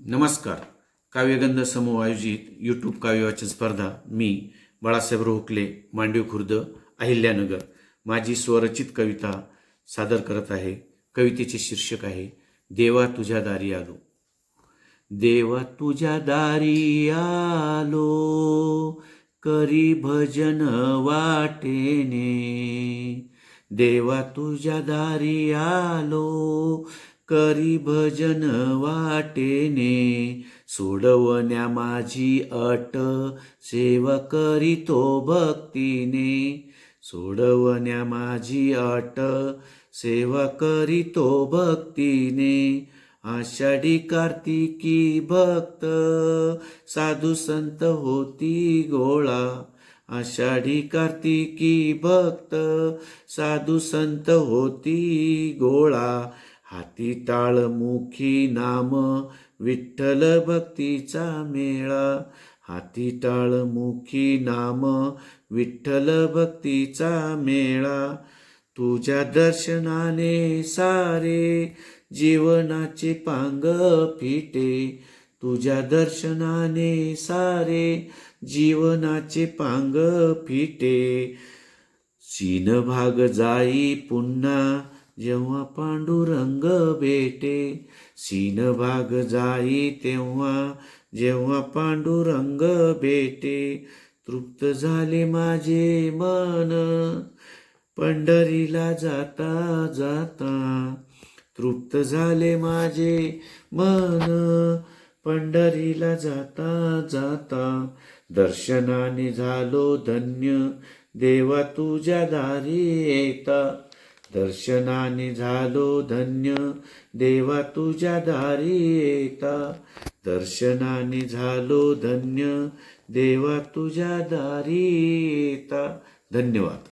नमस्कार. काव्यगंध समूह आयोजित यूट्यूब काव्यवाचन स्पर्धा मी बाळासाहेब रोहकले मांडवी खुर्द अहिल्यानगर. माझी स्वरचित कविता सादर करत आहे. कवितेचे शीर्षक आहे देवा तुझ्या दारी आलो. देवा तुझ्या दारी आलो करी भजन वाटेने. देवा तुझ्या दारी आलो करी भजन वाटेने सोडवण्या माझी अट सेवा करीतो भक्तीने. सोडवण्या माझी अट सेवा करीतो भक्तीने. आषाढी कार्तिकी भक्त साधू संत होती गोळा. आषाढी कार्तिकी भक्त साधू संत होती गोळा. हाती टाळ मुखी नाम विठ्ठल भक्तीचा मेळा. हाती टाळ मुखी नाम विठ्ठल भक्तीचा मेळा. तुझ्या दर्शनाने सारे जीवनाचे पांग फिटे. तुझ्या दर्शनाने सारे जीवनाचे पांग फिटे. सीन भाग जाई पुन्हा जेव्हा पांडुरंग भेटे सीन भाग जाई तेव्हा. जेव्हा पांडुरंग भेटे तृप्त झाले माझे मन. पंढरीला जाता जाता तृप्त झाले माझे मन. पंढरीला जाता जाता दर्शनाने झालो धन्य देवा तुझ्या दारी येता. दर्शनाने झालो धन्य देवा तुझ्या दारी येता. दर्शनाने झालो धन्य देवा तुझ्या दारी येता. धन्यवाद.